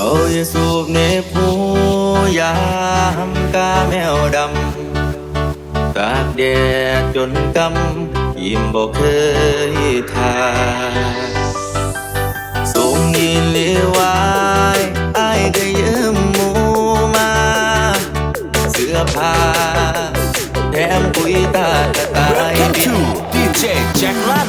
เขาจะสูบเนผู้ยามกาแมวดำตากแดดจนกำยิ้มบอกเคยทาส่งยินเลียวายอ้ก็ยืมหมูมา เสื้อผ้าแถมปุ๋ยตากระต่ายบิน DJ Jack Lam